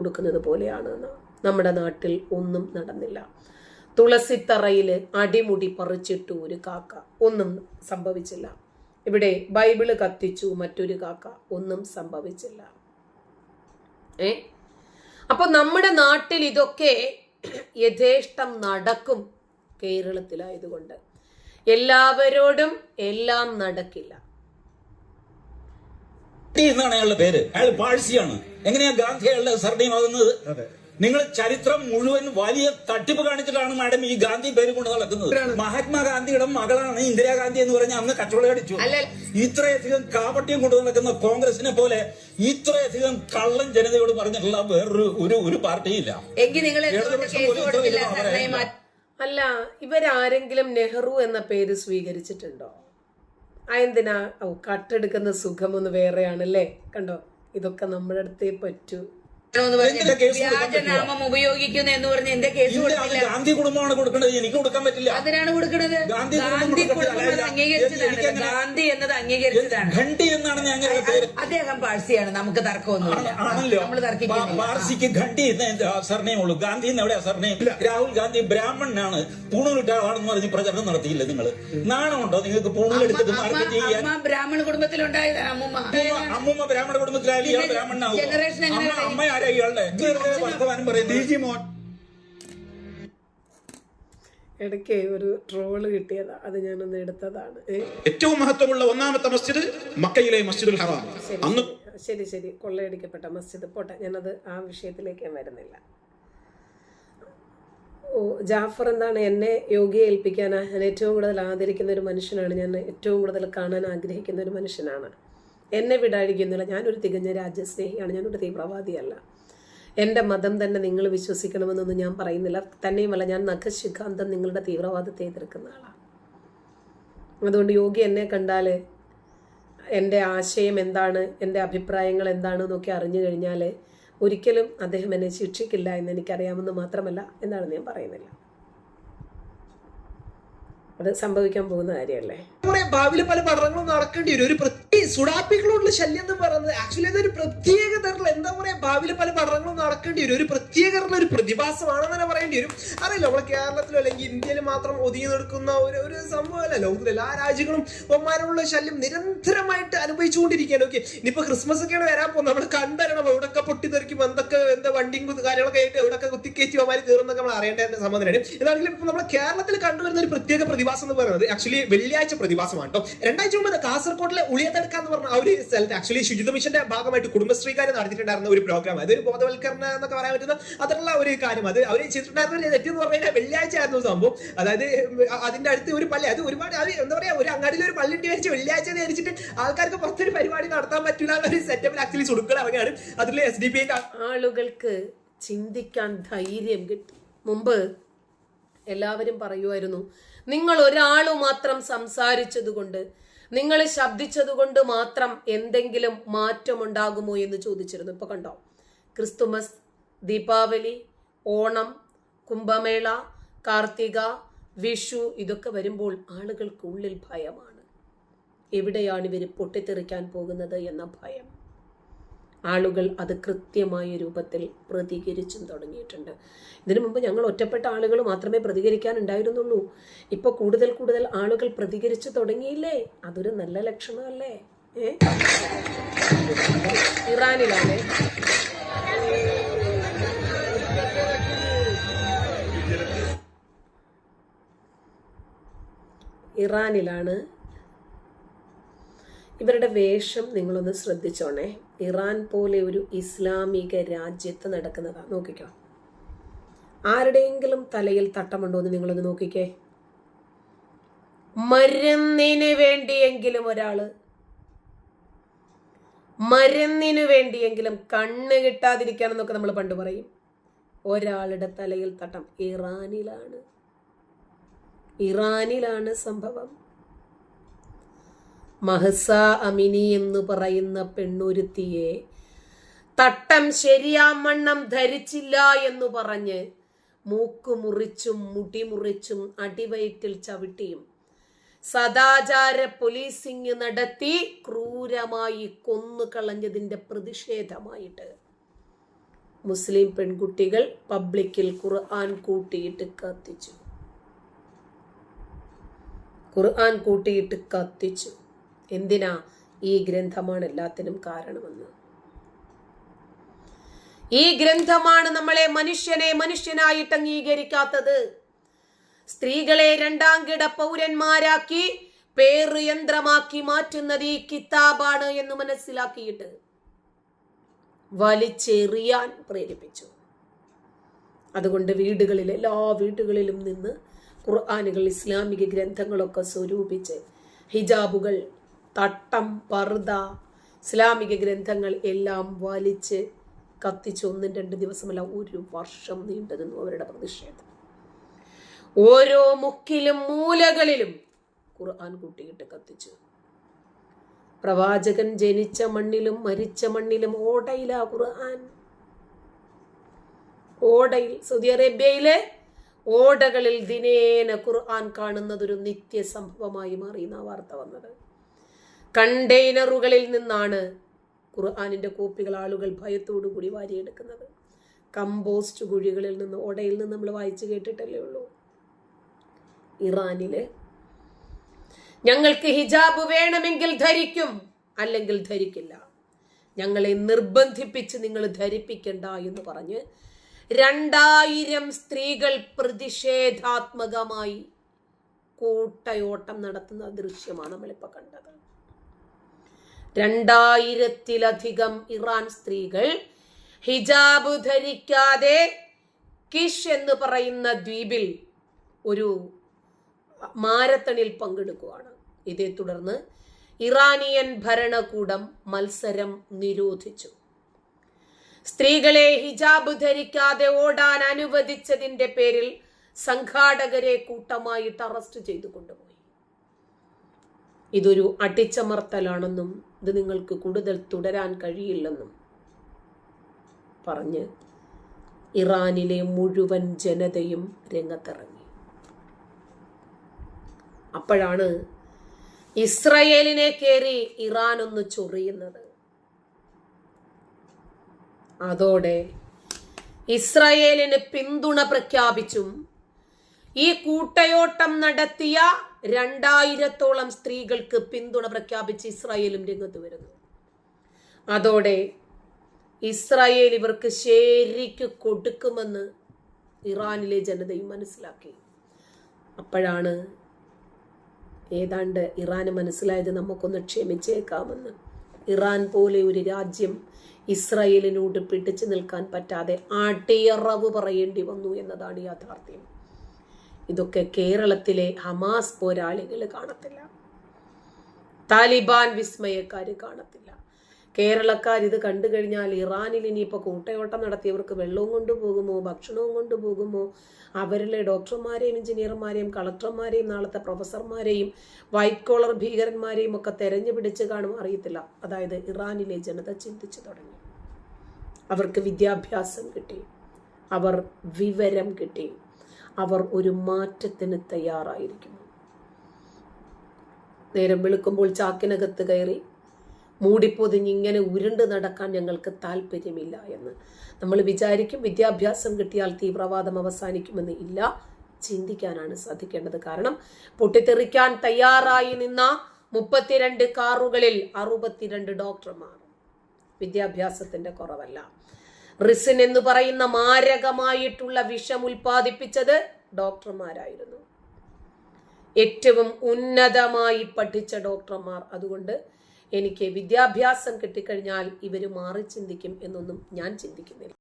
കൊടുക്കുന്നത് പോലെയാണ് നമ്മുടെ നാട്ടിൽ ഒന്നും നടന്നില്ല. തുളസിത്തറയിൽ അടിമുടി പറിച്ചിട്ടു ഒരു കാക്ക. ഒന്നും സംഭവിച്ചില്ല. ഇവിടെ ബൈബിൾ കത്തിച്ചു മറ്റൊരു കാക്ക. ഒന്നും സംഭവിച്ചില്ല. ഏ? അപ്പൊ നമ്മുടെ നാട്ടിൽ ഇതൊക്കെ യഥേഷ്ടം നടക്കും കേരളത്തിലായതുകൊണ്ട്. എല്ലാവരോടും എല്ലാം നടക്കില്ല. എന്നാണ് അയാളുടെ പേര്. അയാൾ പാഴ്സിയാണ്. എങ്ങനെയാ ഗാന്ധി അയാളുടെ സർനെയിം ആകുന്നത് നിങ്ങൾ ചരിത്രം മുഴുവൻ വലിയ തട്ടിപ്പ് കാണിച്ചിട്ടാണ് മാഡം ഈ ഗാന്ധി പേര് കൊണ്ട് നടക്കുന്നത്. മഹാത്മാഗാന്ധിയുടെ മകളാണ് ഇന്ദിരാഗാന്ധി എന്ന് പറഞ്ഞ അന്ന് കച്ചവടടിച്ചു ഇത്രയധികം കാപട്യം കൊണ്ടു നടക്കുന്ന കോൺഗ്രസിനെ പോലെ ഇത്രയധികം കള്ളൻ ജനതയോട് പറഞ്ഞിട്ടുള്ള വേറൊരു ഒരു ഒരു പാർട്ടിയില്ല. അല്ല ഇവരാരെങ്കിലും നെഹ്റു എന്ന പേര് സ്വീകരിച്ചിട്ടുണ്ടോ? ഓ കട്ടെടുക്കുന്ന സുഖമൊന്ന് വേറെയാണല്ലേ? കണ്ടോ? ഇതൊക്കെ നമ്മുടെ അടുത്തേ പറ്റൂ. എന്ന് വ്യാജനാമം ഉപയോഗിക്കുന്നു എന്ന് പറഞ്ഞ് എന്റെ കേസ് കൊടുക്കില്ല ഗാന്ധി കുടുംബമാണ് കൊടുക്കേണ്ടത്. എനിക്ക് കൊടുക്കാൻ പറ്റില്ല. അതിനാണ് കൊടുക്കുന്നത് ഗാന്ധി കുടുംബം. അംഗീകരിച്ചതാണ്. ഗാന്ധി എന്നത് അംഗീകരിച്ചതാണ്. എന്നാണ് ഞാൻ അദ്ദേഹം പാഴ്സിയാണ്. നമുക്ക് തർക്കമൊന്നുമില്ല. ആണല്ലോ. നമ്മൾ തർക്കിക്കുന്നില്ല. പാർസിക്ക് ഘണ്ടി സർനെയിം ഉള്ളൂ ഗാന്ധി എന്ന് എവിടെയാ സർനെയിം രാഹുൽ ഗാന്ധി ബ്രാഹ്മണനാണ്. പൂണൂലിട്ട ആളാണെന്ന് പറഞ്ഞ് പ്രചരണം നടത്തിയില്ല നിങ്ങൾ നാണമുണ്ടോ നിങ്ങൾക്ക് പൂണൂലെടുത്തിട്ട് മാർക്കറ്റ് ചെയ്യാൻ? ബ്രാഹ്മണ കുടുംബത്തിലുണ്ടായതാണ് അമ്മൂമ്മ. അമ്മൂമ്മ- ബ്രാഹ്മണ കുടുംബത്തിലായാലും ഇയാൾ ബ്രാഹ്മണനാവും അമ്മ ആരാ ഇയാളുടെ വെറുതെ വർത്തമാനം പറയുന്നത് ഇടയ്ക്ക് ഒരു ട്രോൾ കിട്ടിയതാ. അത് ഞാനൊന്ന് എടുത്തതാണ്. ഏറ്റവും മഹത്വമുള്ള ഒന്നാമത്തെ മസ്ജിദ് മക്കയിലെ മസ്ജിദുൽ ഹറാം. ശരി അന്ന് ശരി, ശരി ശരി. കൊള്ളയടിക്കപ്പെട്ട മസ്ജിദ്. പോട്ടെ ഞാനത് ആ വിഷയത്തിലേക്ക് ഞാൻ വരുന്നില്ല. ഓ ജാഫർ എന്താണ് എന്നെ യോഗിയെ ഏൽപ്പിക്കാനാ? ഞാൻ ഏറ്റവും കൂടുതൽ ആദരിക്കുന്ന ഒരു മനുഷ്യനാണ്. ഞാൻ ഏറ്റവും കൂടുതൽ കാണാൻ ആഗ്രഹിക്കുന്ന ഒരു മനുഷ്യനാണ്. എന്നെ വിടാഴിക്കുന്നില്ല ഞാനൊരു തികഞ്ഞ രാജ്യസ്നേഹിയാണ്. ഞാനൊരു തീവ്രവാദിയല്ല. എന്റെ മതം തന്നെ നിങ്ങൾ വിശ്വസിക്കണമെന്നൊന്നും ഞാൻ പറയുന്നില്ല. തന്നെയുമല്ല ഞാൻ നഖശിഖാന്തം നിങ്ങളുടെ തീവ്രവാദത്തെ എതിർക്കുന്ന ആളാണ്. അതുകൊണ്ട് യോഗി എന്നെ കണ്ടാൽ എന്റെ ആശയം എന്താണ് എന്റെ അഭിപ്രായങ്ങൾ എന്താണ് എന്നൊക്കെ അറിഞ്ഞു കഴിഞ്ഞാൽ ഒരിക്കലും അദ്ദേഹം എന്നെ ശിക്ഷിക്കില്ല എന്ന് എനിക്കറിയാമെന്ന് മാത്രമല്ല എന്നാണ് ഞാൻ പറയുന്നില്ല. അത് സംഭവിക്കാൻ പോകുന്ന കാര്യമല്ലേ? ഭാവിയിൽ പല പഠനങ്ങളും നടക്കേണ്ടി വരും. ഒരു പ്രത്യേക സുഡാപ്പികളോടുള്ള ശല്യം എന്ന് പറയുന്നത് ആക്ച്വലി അതൊരു പ്രത്യേക തരത്തിലുള്ള എന്താ പറയാ ഭാവിയിൽ പല പഠനങ്ങളും നടക്കേണ്ടി വരും. ഒരു പ്രത്യേക തരത്തിലുള്ള ഒരു പ്രതിഭാസമാണെന്ന് തന്നെ പറയേണ്ടി വരും. അറിയില്ല നമ്മളെ കേരളത്തിലോ അല്ലെങ്കിൽ ഇന്ത്യയിൽ മാത്രം ഒതുങ്ങി നിൽക്കുന്ന ഒരു ഒരു സംഭവമല്ല. ലോകത്തിലെ എല്ലാ രാജ്യങ്ങളും ഒമാനുള്ള ശല്യം നിരന്തരമായിട്ട് അനുഭവിച്ചുകൊണ്ടിരിക്കുകയാണ്. ഓക്കെ ഇനിയിപ്പോ ക്രിസ്മസ് ഒക്കെയാണ് വരാൻ പോകുന്നത്. നമ്മൾ കണ്ടരണം എവിടെയൊക്കെ പൊട്ടിത്തെറിക്കും എന്തൊക്കെ എന്താ വണ്ടിയും കാര്യങ്ങളൊക്കെ ആയിട്ട് എവിടൊക്കെ കുത്തിക്കേറ്റി ഒമാര് കയറുന്നൊക്കെ നമ്മൾ അറിയേണ്ട സംബന്ധമാണ് എന്നാണെങ്കിലും ഇപ്പൊ നമ്മൾ കേരളത്തിൽ കണ്ടുവരുന്ന ഒരു പ്രത്യേക പ്രതിഭാസം എന്ന് പറയുന്നത് ആക്ച്വലി വെള്ളിയാഴ്ച പ്രതിഭാസമാണ് കേട്ടോ രണ്ടാഴ്ച മുമ്പ് കാസർകോട്ടിലെ ഉളിയത്തടുക്ക എന്ന് പറഞ്ഞ ആ ഒരു സ്ഥലത്ത് ആക്ച്വലി ശുചിത്വ മിഷന്റെ ഭാഗമായിട്ട് കുടുംബശ്രീക്കാർ നടത്തിയിട്ടുണ്ടായിരുന്ന ഒരു പ്രോഗ്രാം അതൊരു ബോധവൽക്കരണം എന്നൊക്കെ പറയാൻ പറ്റുന്ന അത്തരമുള്ള ഒരു കാര്യം. അത് അവർ ചെയ്തിട്ടുണ്ടായിരുന്ന തെറ്റ് എന്ന് പറഞ്ഞാൽ വെള്ളിയാഴ്ച ആയിരുന്നു സംഭവം. അതായത് അതിന്റെ അടുത്ത് ഒരു പള്ളി. അത് ഒരുപാട് അത് എന്താ പറയാ ഒരു അങ്ങാടിയിൽ ഒരു പള്ളി വിചാരിച്ച് വെള്ളിയാഴ്ച വിചാരിച്ചിട്ട് ആൾക്കാർക്ക് പുറത്തൊരു പരിപാടി നടത്താൻ പറ്റില്ല എന്നൊരു സെറ്റപ്പിൽ ആക്ച്വലി സുടുക്കൾ ഇറങ്ങിയാണ് അതിൽ എസ് ഡി പി ആളുകൾക്ക് ചിന്തിക്കാൻ ധൈര്യം കിട്ടും. മുമ്പ് എല്ലാവരും പറയുമായിരുന്നു നിങ്ങൾ ഒരാൾ മാത്രം സംസാരിച്ചതുകൊണ്ട് നിങ്ങൾ ശബ്ദിച്ചതുകൊണ്ട് മാത്രം എന്തെങ്കിലും മാറ്റമുണ്ടാകുമോ എന്ന് ചോദിച്ചിരുന്നു. ഇപ്പൊ കണ്ടോ? ക്രിസ്തുമസ് ദീപാവലി ഓണം കുംഭമേള കാർത്തിക വിഷു ഇതൊക്കെ വരുമ്പോൾ ആളുകൾക്കുള്ളിൽ ഭയമാണ്. എവിടെയാണ് ഇവർ പൊട്ടിത്തെറിക്കാൻ പോകുന്നത് എന്ന ഭയം. ആളുകൾ അത് കൃത്യമായ രൂപത്തിൽ പ്രതികരിച്ചും തുടങ്ങിയിട്ടുണ്ട്. ഇതിനു മുമ്പ് ഞങ്ങൾ ഒറ്റപ്പെട്ട ആളുകൾ മാത്രമേ പ്രതികരിക്കാനുണ്ടായിരുന്നുള്ളൂ. ഇപ്പോൾ കൂടുതൽ കൂടുതൽ ആളുകൾ പ്രതികരിച്ചു തുടങ്ങിയില്ലേ? അതൊരു നല്ല ലക്ഷണമല്ലേ? ഇറാനിലാണേ. ഇറാനിലാണ് ഇവരുടെ വേഷം നിങ്ങളൊന്ന് ശ്രദ്ധിച്ചോണേ. ഇറാൻ പോലെ ഒരു ഇസ്ലാമിക രാജ്യത്ത് നടക്കുന്നതാ. നോക്കിക്കോ. ആരുടെയെങ്കിലും തലയിൽ തട്ടമുണ്ടോ എന്ന് നിങ്ങളൊന്ന് നോക്കിക്കേ. മരുന്നിന് വേണ്ടിയെങ്കിലും ഒരാൾ. മരുന്നിന് വേണ്ടിയെങ്കിലും കണ്ണ് കിട്ടാതിരിക്കാനെന്നൊക്കെ നമ്മൾ പണ്ട് പറയും. ഒരാളുടെ തലയിൽ തട്ടം ഇറാനിലാണ്. ഇറാനിലാണ് സംഭവം. മഹസ അമിനി എന്ന് പറയുന്ന പെണ്ണുരുത്തിയെ തട്ടം ശരിയാമണ്ണം ധരിച്ചില്ല എന്ന് പറഞ്ഞ് മൂക്ക് മുറിച്ചും മുടി മുറിച്ചും അടിവയറ്റിൽ ചവിട്ടിയും സദാചാര പോലീസിംഗ് നടത്തി ക്രൂരമായി കൊന്നു കളഞ്ഞതിന്റെ പ്രതിഷേധമായിട്ട്. മുസ്ലിം പെൺകുട്ടികൾ പബ്ലിക്കിൽ ഖുർആൻ കൂട്ടിയിട്ട് കത്തിച്ചു. ഖുർആൻ കൂട്ടിയിട്ട് കത്തിച്ചു. എന്തിനാ ഈ ഗ്രന്ഥമാണ് എല്ലാത്തിനും കാരണമെന്ന്? ഈ ഗ്രന്ഥമാണ് നമ്മളെ മനുഷ്യനെ മനുഷ്യനായിട്ട് അംഗീകരിക്കാത്തത്. സ്ത്രീകളെ രണ്ടാം കിട പൗരന്മാരാക്കി പേര് യന്ത്രമാക്കി മാറ്റുന്നത് ഈ കിതാബാണ് എന്ന് മനസ്സിലാക്കിയിട്ട് വലിച്ചെറിയാൻ പ്രേരിപ്പിച്ചു. അതുകൊണ്ട് വീടുകളിൽ എല്ലാ വീടുകളിലും നിന്ന് ഖുർആാനുകൾ ഇസ്ലാമിക ഗ്രന്ഥങ്ങളൊക്കെ സ്വരൂപിച്ച് ഹിജാബുകൾ തട്ടം പർദ ഇസ്ലാമിക ഗ്രന്ഥങ്ങൾ എല്ലാം വലിച്ച് കത്തിച്ച് ഒന്നും രണ്ട് ദിവസമല്ല ഒരു വർഷം നീണ്ടു നിന്നു അവരുടെ പ്രതിഷേധം. ഓരോ മുക്കിലും മൂലകളിലും ഖുർആൻ കൂട്ടിയിട്ട് കത്തിച്ചു. പ്രവാചകൻ ജനിച്ച മണ്ണിലും മരിച്ച മണ്ണിലും ഓടയിലാ ഖുർആൻ. ഓടയിൽ സൗദി അറേബ്യയിലെ ഓടകളിൽ ദിനേന ഖുർആൻ കാണുന്നതൊരു നിത്യ സംഭവമായി മാറി എന്നാ വാർത്ത വന്നത്. കണ്ടെയ്നറുകളിൽ നിന്നാണ് ഖുർആാനിന്റെ കോപ്പികൾ ആളുകൾ ഭയത്തോടു കൂടി വാരിയെടുക്കുന്നത്. കമ്പോസ്റ്റ് കുഴികളിൽ നിന്ന് ഓടയിൽ നിന്ന് നമ്മൾ വായിച്ചു കേട്ടിട്ടല്ലേ ഉള്ളൂ. ഇറാനിലെ ഞങ്ങൾക്ക് ഹിജാബ് വേണമെങ്കിൽ ധരിക്കും അല്ലെങ്കിൽ ധരിക്കില്ല. ഞങ്ങളെ നിർബന്ധിപ്പിച്ച് നിങ്ങൾ ധരിപ്പിക്കണ്ട എന്ന് പറഞ്ഞ് രണ്ടായിരം സ്ത്രീകൾ പ്രതിഷേധാത്മകമായി കൂട്ടയോട്ടം നടത്തുന്ന ദൃശ്യമാണ് നമ്മളിപ്പോൾ കണ്ടത്. രണ്ടായിരത്തിലധികം ഇറാൻ സ്ത്രീകൾ ഹിജാബ് ധരിക്കാതെ കിഷ് എന്ന് പറയുന്ന ദ്വീപിൽ ഒരു മാരത്തണിൽ പങ്കെടുക്കുകയാണ്. ഇതേ തുടർന്ന് ഇറാനിയൻ ഭരണകൂടം മത്സരം നിരോധിച്ചു. സ്ത്രീകളെ ഹിജാബ് ധരിക്കാതെ ഓടാൻ അനുവദിച്ചതിന്റെ പേരിൽ സംഘാടകരെ കൂട്ടമായിട്ട് അറസ്റ്റ് ചെയ്തു കൊണ്ടുപോയി. ഇതൊരു അടിച്ചമർത്തലാണെന്നും ഇത് നിങ്ങൾക്ക് കൂടുതൽ തുടരാൻ കഴിയില്ലെന്നും പറഞ്ഞ് ഇറാനിലെ മുഴുവൻ ജനതയും രംഗത്തിറങ്ങി. അപ്പോഴാണ് ഇസ്രയേലിനെ കയറി ഇറാൻ ഒന്ന് ചൊറിയുന്നത്. അതോടെ ഇസ്രയേലിന് പിന്തുണ പ്രഖ്യാപിച്ചും ഈ കൂട്ടയോട്ടം നടത്തിയ രണ്ടായിരത്തോളം സ്ത്രീകൾക്ക് പിന്തുണ പ്രഖ്യാപിച്ച് ഇസ്രായേലും രംഗത്ത് വരുന്നു. അതോടെ ഇസ്രായേൽ ഇവർക്ക് ശരിക്ക് കൊടുക്കുമെന്ന് ഇറാനിലെ ജനതയും മനസ്സിലാക്കി. അപ്പോഴാണ് ഏതാണ്ട് ഇറാന് മനസ്സിലായത് നമുക്കൊന്ന് ക്ഷമിച്ചേക്കാമെന്ന്. ഇറാൻ പോലെ ഒരു രാജ്യം ഇസ്രായേലിനോട് പിടിച്ചു നിൽക്കാൻ പറ്റാതെ ആട്ടിയറവ് പറയേണ്ടി വന്നു എന്നതാണ് യാഥാർത്ഥ്യം. ഇതൊക്കെ കേരളത്തിലെ ഹമാസ് പോരാളികൾ കാണത്തില്ല. താലിബാൻ വിസ്മയക്കാർ കാണത്തില്ല. കേരളക്കാർ ഇത് കണ്ടു കഴിഞ്ഞാൽ ഇറാനിൽ ഇനിയിപ്പോൾ കൂട്ടയോട്ടം നടത്തിയവർക്ക് വെള്ളവും കൊണ്ടുപോകുമോ ഭക്ഷണവും കൊണ്ടുപോകുമോ? അവരിലെ ഡോക്ടർമാരെയും എഞ്ചിനീയർമാരെയും കളക്ടർമാരെയും നാളത്തെ പ്രൊഫസർമാരെയും വൈറ്റ് കോളർ ഭീകരന്മാരെയും ഒക്കെ തെരഞ്ഞു പിടിച്ച് കാണും അറിയത്തില്ല. അതായത് ഇറാനിലെ ജനത ചിന്തിച്ചു തുടങ്ങി. അവർക്ക് വിദ്യാഭ്യാസം കിട്ടി. അവർ വിവരം കിട്ടി. അവർ ഒരു മാറ്റത്തിന് തയ്യാറായിരിക്കുന്നു. നേരം വെളുക്കുമ്പോൾ ചാക്കിനകത്ത് കയറി മൂടിപ്പൊതിഞ്ഞ് ഇങ്ങനെ ഉരുണ്ട് നടക്കാൻ ഞങ്ങൾക്ക് താല്പര്യമില്ല എന്ന്. നമ്മൾ വിചാരിക്കും വിദ്യാഭ്യാസം കിട്ടിയാൽ തീവ്രവാദം അവസാനിക്കുമെന്ന് ഇല്ല. ചിന്തിക്കാനാണ് സാധിക്കേണ്ടത്. കാരണം പൊട്ടിത്തെറിക്കാൻ തയ്യാറായി നിന്ന മുപ്പത്തിരണ്ട് കാറുകളിൽ അറുപത്തിരണ്ട് ഡോക്ടർമാർ വിദ്യാഭ്യാസത്തിന്റെ കുറവല്ല. റിസിൻ എന്ന് പറയുന്ന മാരകമായിട്ടുള്ള വിഷം ഉൽപ്പാദിപ്പിച്ചത് ഡോക്ടർമാരായിരുന്നു. ഏറ്റവും ഉന്നതമായി പഠിച്ച ഡോക്ടർമാർ. അതുകൊണ്ട് എനിക്ക് വിദ്യാഭ്യാസം കിട്ടിക്കഴിഞ്ഞാൽ ഇവർ മാറി ചിന്തിക്കും എന്നൊന്നും ഞാൻ ചിന്തിക്കുന്നില്ല.